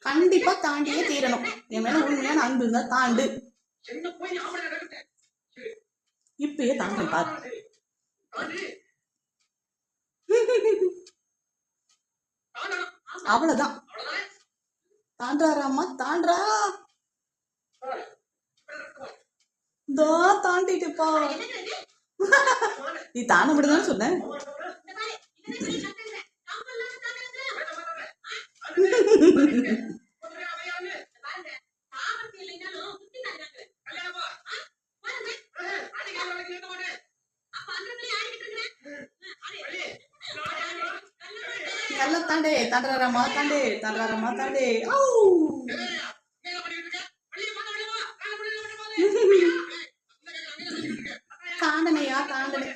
கண்டிப்பா தாண்டியே தீரணும். என் மேல உண்மையான அன்பு இருந்தா தாண்டு. இப்பயே தாண்டேன் பாரு. அவ்வளவுதான். தாண்டாராமா? தாண்டா. தோ தாண்டிட்டுப்பா நீ தாண்ட முடியுதான்னு சொன்னேன். தாண்டே தண்டராரா மாத்தாண்டே தண்டராரா மாத்தாண்டே ஓ தாண்டனையா தாண்டனே